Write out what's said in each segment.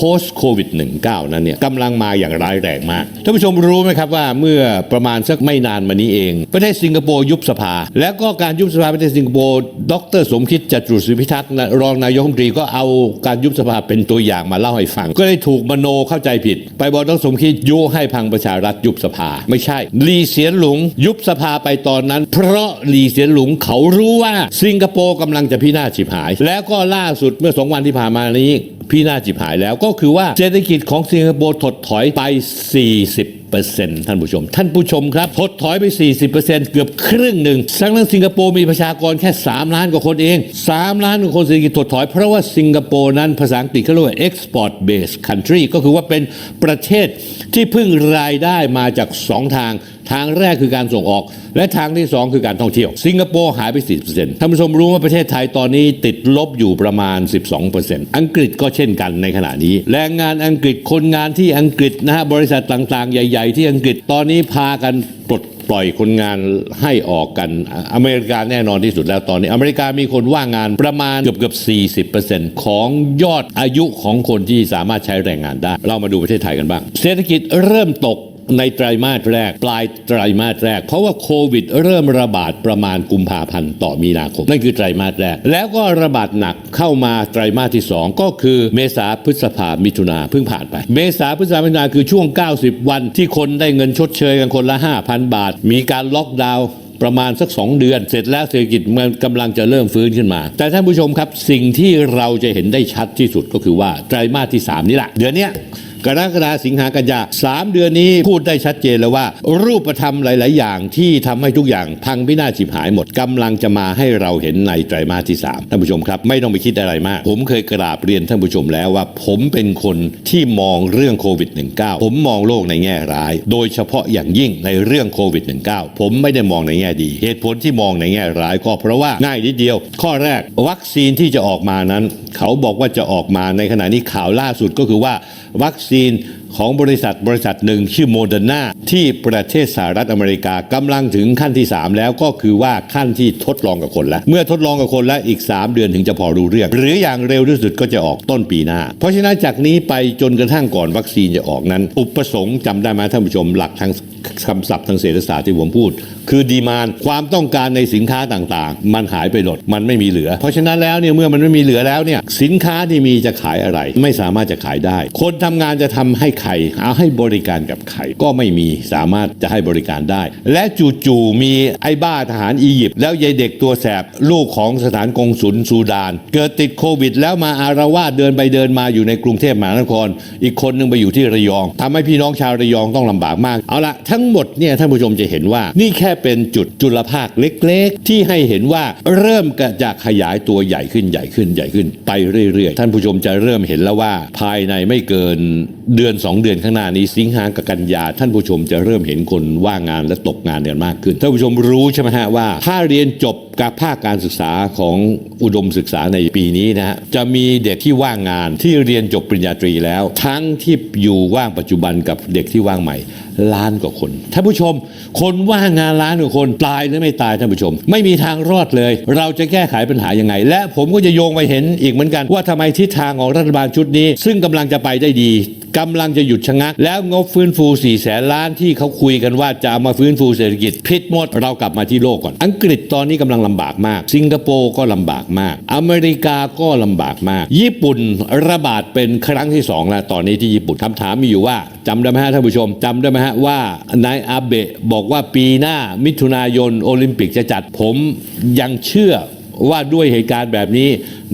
post covid 19นั้นเนี่ยกำลังมาอย่างร้ายแรงมาก ท่านผู้ชมรู้ไหมครับว่าเมื่อประมาณสักไม่นานมานี้เอง ประเทศสิงคโปร์ยุบสภา แล้วก็การยุบสภาประเทศสิงคโปร์ดรสมคิดจตุศรีพิทักษ์รองนายกรัฐมนตรีก็เอาการยุบสภาเป็นตัวอย่างมาเล่าให้ฟัง ก็เลยถูกมโนเข้าใจผิด ไปบอกดรสมคิดยุให้พังประชารัฐยุบสภา ไม่ใช่ลีเสียนหลุงยุบสภาไปตอนนั้น เพราะลีเสียนหลุงเขารู้ว่าสิงคโปร์กำลังจะพินาศฉิบหาย แล้วก็ล่าสุดเมื่อสองวันที่ผ่านมานี้พี่น่าจิบหายแล้วก็็คือว่าเศรษฐกิจของสิงคโปร์ถดถอยไป 40 ท่านผู้ชม ท่านผู้ชมครับถดถอยไป 40%เกือบครึ่งหนึ่งทั้งนั้นสิงคโปร์มีประชากรแค่ 3 ล้านกว่าคนเอง 3 ล้านกว่าคนเศรษฐกิจถดถอย เพราะว่าสิงคโปร์นั้นภาษาอังกฤษเขาเรียกว่า export based country ก็คือว่าเป็นประเทศที่พึ่งรายได้มาจาก 2 ทางทางแรกคือการส่งออก และทางที่ 2 คือการท่องเที่ยว สิงคโปร์หายไป40%ท่านผู้ชมรู้ว่าประเทศไทยตอนนี้ติดลบอยู่ประมาณ 12%อังกฤษก็เช่นกันในขณะนี้ แรงงานอังกฤษคนงานที่อังกฤษนะฮะบริษัทต่างๆ ใหญ่ๆที่อังกฤษตอนนี้พากันปลดปล่อยคนงานให้ออกกัน อเมริกาแน่นอนที่สุดแล้วตอนนี้ อเมริกามีคนว่างงานประมาณเกือบเกือบ40%ของยอดอายุของคนที่สามารถใช้แรงงานได้ เรามาดูประเทศไทยกันบ้าง เศรษฐกิจเริ่มตก ในไตรมาสแรก ปลายไตรมาสแรก เพราะว่าโควิดเริ่มระบาดประมาณกุมภาพันธ์ต่อมีนาคม นั่นคือไตรมาสแรก แล้วก็ระบาดหนักเข้ามาไตรมาสที่ 2 ก็คือเมษาพฤษภามิถุนาเพิ่งผ่านไป เมษาพฤษภามิถุนาคือช่วง 90 วันที่คนได้เงินชดเชยกันคนละ 5,000 บาท มีการล็อกดาวน์ประมาณสัก 2 เดือน เสร็จแล้วเศรษฐกิจมันกำลังจะเริ่มฟื้นขึ้นมา แต่ท่านผู้ชมครับสิ่งที่เราจะเห็นได้ชัดที่สุดก็คือว่าไตรมาสที่ 3 นี่แหละเดือนเนี้ย กรกฎาสิงหากันยาสามเดือนนี้พูดได้ชัดเจนแล้วว่า รูปธรรมหลาย ๆ อย่างที่ทำให้ทุกอย่างพังพินาศฉิบหายหมดกำลังจะมาให้เราเห็นในไตรมาสที่ 3 ท่านผู้ชมครับ ไม่ต้องไปคิดอะไรมาก ผมเคยกราบเรียนท่านผู้ชมแล้วว่า ผมเป็นคนที่มองเรื่องโควิด -19 ผมมองโลกในแง่ร้าย โดยเฉพาะอย่างยิ่งในเรื่องโควิด -19 ผมไม่ได้มองในแง่ดี เหตุผลที่มองในแง่ร้ายก็เพราะว่าง่ายนิดเดียว ข้อแรกวัคซีนที่จะออกมานั้น เขาบอกว่าจะออกมาในขณะนี้ข่าวล่าสุดก็คือว่า วัคซีน ของบริษัทบริษัทหนึ่งชื่อโมเดอร์นาที่ประเทศสหรัฐอเมริกากำลังถึงขั้นที่ 3 แล้วก็คือว่าขั้นที่ทดลองกับคนแล้ว เมื่อทดลองกับคนแล้วอีก 3 เดือนถึงจะพอรู้เรื่อง หรืออย่างเร็วที่สุดก็จะออกต้นปีหน้า เพราะฉะนั้นจากนี้ไปจนกระทั่งก่อนวัคซีนจะออกนั้น อุปสงค์จำได้ไหมท่านผู้ชมหลักทางคำศัพท์ทางเศรษฐศาสตร์ที่ผมพูด คือดีมานความต้องการในสินค้าต่างๆ มันหายไปหมดมันไม่มีเหลือ เพราะฉะนั้นแล้วเนี่ยเมื่อมันไม่มีเหลือแล้วเนี่ยสินค้าที่มีจะขายอะไร ไม่สามารถจะขายได้ คนทำงานจะทำให้ใครเอาให้บริการกับใครก็ไม่มีสามารถจะให้บริการได้ และจู่ๆมีไอ้บ้าทหารอียิปต์แล้วยายเด็กตัวแสบลูกของสถานกงศุลซูดาน เกิดติดโควิด แล้วมาอารวาสเดินไปเดินมาอยู่ในกรุงเทพมหานคร อีกคนหนึงไปอยู่ที่ระยองทำให้พี่น้องชาวระยองต้องลำบากมาก เอาละทั้งหมดเนี่ยท่านผู้ชมจะเห็นว่า นี่แค่เป็นจุดจุลภาคเล็กๆ ที่ให้เห็นว่าเริ่มกระจะขยายตัวใหญ่ขึ้นใหญ่ขึ้นใหญ่ขึ้น ไปเรื่อยๆ ท่านผู้ชมจะเริ่มเห็นแล้วว่าภายในไม่เกิน เดือน 2 เดือนข้างหน้านี้สิงหากับกันยาท่านผู้ชมจะเริ่มเห็นคนว่างงานและตกงานกันมากขึ้น ท่านผู้ชมรู้ใช่ไหมฮะว่า ถ้าเรียนจบกับภาคการศึกษาของอุดมศึกษาในปีนี้นะฮะจะมีเด็กที่ว่างงานที่เรียนจบปริญญาตรีแล้ว ทั้งที่อยู่ว่างปัจจุบันกับเด็กที่ว่างใหม่ ล้านกว่าคนท่านผู้ชม คนว่างงานล้านกว่าคนตายหรือไม่ตายท่านผู้ชม ไม่มีทางรอดเลย เราจะแก้ไขปัญหายังไง และผมก็จะโยงไปเห็นอีกเหมือนกัน ว่าทำไมทิศทางของรัฐบาลชุดนี้ ซึ่งกำลังจะไปได้ดีกำลังจะหยุดชะงัก แล้วงบฟื้นฟู4ี่แสนล้านที่เขาคุยกันว่าจะามาฟื้นฟูเศรษฐกิจพิษหมดเรากลับมาที่โลกก่อน อังกฤษตอนนี้กำลังลำบากมาก สิงคโปร์ก็ลำบากมาก อเมริกาก็ลำบากมาก ญี่ปุ่นระบาดเป็นครั้งที่สองแล้วตอนนี้ที่ญี่ปุ่นคำถามมีอยู่ว่าจำได้ไหมฮะท่านผู้ชมจำได้ไหมฮะว่านายอาเบะบอกว่าปีหน้ามิถุนายนโอลิมปิกจะจัดผมยังเชื่อว่าด้วยเหตุการณ์แบบนี้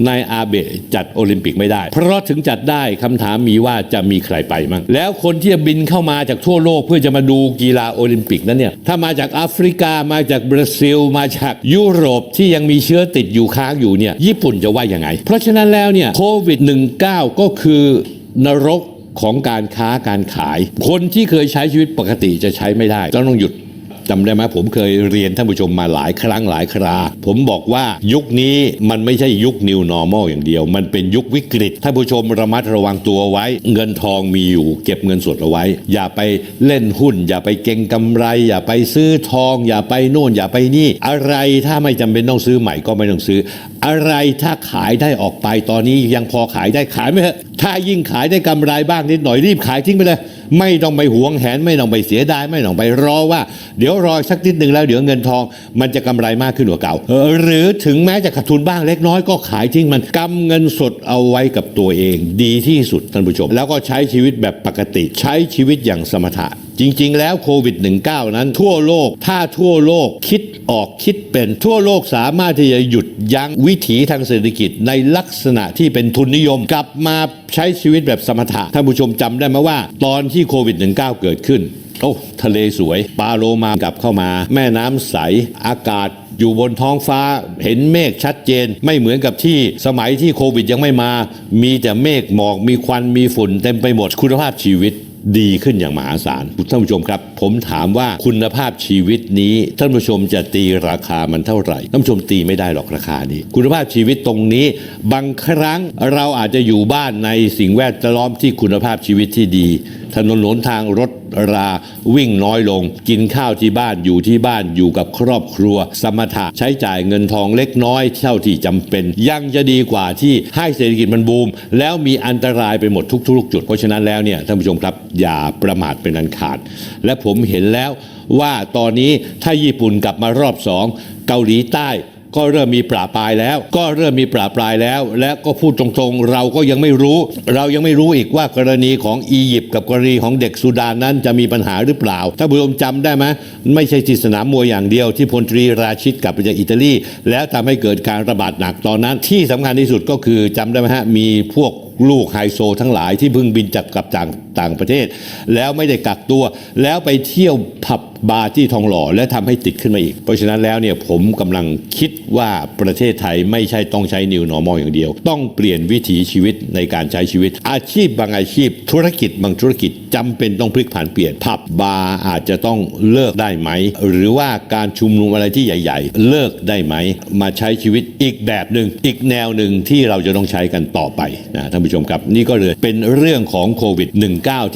นายอาเบะจัดโอลิมปิกไม่ได้ เพราะถึงจัดได้คำถามมีว่าจะมีใครไปมั่งแล้วคนที่จะบินเข้ามาจากทั่วโลกเพื่อจะมาดูกีฬาโอลิมปิกนั้นเนี่ยถ้ามาจากแอฟริกามาจากบราซิล มาจากยุโรปที่ยังมีเชื้อติดอยู่ค้างอยู่เนี่ยญี่ปุ่นจะว่ายังไง เพราะฉะนั้นแล้วเนี่ยโควิด -19 ก็คือนรก ของการค้าการขาย คนที่เคยใช้ชีวิตปกติจะใช้ไม่ได้ต้องหยุดจำได้ไหมผมเคยเรียนท่านผู้ชมมาหลายครั้งหลายครา ผมบอกว่ายุคนี้มันไม่ใช่ยุค New Normal อย่างเดียว มันเป็นยุควิกฤตท่านผู้ชมระมัดระวังตัวไว้ เงินทองมีอยู่ เก็บเงินสดเอาไว้ อย่าไปเล่นหุ้น อย่าไปเก็งกำไร อย่าไปซื้อทอง อย่าไปโน่นอย่าไปนี่ อะไรถ้าไม่จำเป็นต้องซื้อใหม่ก็ไม่ต้องซื้อ อะไรถ้าขายได้ออกไปตอนนี้ยังพอขายได้ขายไหมเถอะถ้ายิ่งขายได้กำไรบ้างนิดหน่อยรีบขายทิ้งไปเลย ไม่ต้องไปหวงแหน ไม่ต้องไปเสียดายไม่ต้องไปรอว่า เดี๋ยวรอสักนิดหนึ่งแล้วเดี๋ยวเงินทอง มันจะกำไรมากขึ้นกว่าเก่า หรือถึงแม้จะขาดทุนบ้างเล็กน้อยก็ขายทิ้งมันกำเงินสดเอาไว้กับตัวเอง ดีที่สุดท่านผู้ชม แล้วก็ใช้ชีวิตแบบปกติ ใช้ชีวิตอย่างสมถะ จริง ๆ แล้วโควิด -19 นั้น ทั่วโลกถ้าทั่วโลกคิดออกคิดเป็นทั่วโลกสามารถที่จะหยุดยั้งวิถีทางเศรษฐกิจในลักษณะที่เป็นทุนนิยม กลับมาใช้ชีวิตแบบสมถะท่านผู้ชมจำได้ไหมว่า ตอนที่โควิด -19 เกิดขึ้นโอ้ทะเลสวยปลาโลมากลับเข้ามา แม่น้ำใสอากาศอยู่บนท้องฟ้าเห็นเมฆชัดเจน ไม่เหมือนกับที่สมัยที่โควิดยังไม่มา มีแต่เมฆหมอกมีควันมีฝุ่นเต็มไปหมดคุณภาพชีวิต ดีขึ้นอย่างมหาศาลท่านผู้ชมครับ ผมถามว่าคุณภาพชีวิตนี้ท่านผู้ชมจะตีราคามันเท่าไหร่ท่านผู้ชมตีไม่ได้หรอกราคานี้ คุณภาพชีวิตตรงนี้ บางครั้งเราอาจจะอยู่บ้านในสิ่งแวดล้อมที่คุณภาพชีวิตที่ดี ถนนหนทางรถราวิ่งน้อยลง กินข้าวที่บ้านอยู่ที่บ้านอยู่กับครอบครัว สมถะใช้จ่ายเงินทองเล็กน้อยเท่าที่จำเป็น ยังจะดีกว่าที่ให้เศรษฐกิจมันบูม แล้วมีอันตรายไปหมดทุกๆจุดเพราะฉะนั้นแล้วเนี่ยท่านผู้ชมครับอย่าประมาทเป็นอันขาด และผมเห็นแล้วว่าตอนนี้ถ้าญี่ปุ่นกลับมารอบสองเกาหลีใต้ ก็เริ่มมีปราปรายแล้ว ก็เริ่มมีปราปรายแล้ว และก็พูดตรงๆ เราก็ยังไม่รู้ เรายังไม่รู้อีกว่ากรณีของอียิปต์กับกรณีของเด็กสุดานนั้นจะมีปัญหาหรือเปล่า ถ้าผู้ชมจำได้ไหมไม่ใช่ที่สนามมวยอย่างเดียวที่พลตรีราชิตกลับไปจากอิตาลี แล้วทำให้เกิดการระบาดหนักตอนนั้น ที่สำคัญที่สุดก็คือจำได้ไหมฮะมีพวกลูกไฮโซทั้งหลายที่เพิ่งบินจากกลับต่าง ต่างประเทศ แล้วไม่ได้กักตัว แล้วไปเที่ยวผับบาร์ที่ทองหล่อ และทำให้ติดขึ้นมาอีก เพราะฉะนั้นแล้วเนี่ยผมกำลังคิดว่าประเทศไทยไม่ใช่ต้องใช้ New Normal อย่างเดียว ต้องเปลี่ยนวิถีชีวิตในการใช้ชีวิต อาชีพบางอาชีพ ธุรกิจบางธุรกิจจำเป็นต้องพลิกผันเปลี่ยนผับบาร์อาจจะต้องเลิกได้ไหม หรือว่าการชุมนุมอะไรที่ใหญ่ ๆ เลิกได้ไหม มาใช้ชีวิตอีกแบบหนึ่งอีกแนวหนึ่งที่เราจะต้องใช้กันต่อไปนะท่านผู้ชมครับ นี่ก็เลยเป็นเรื่องของโควิด -19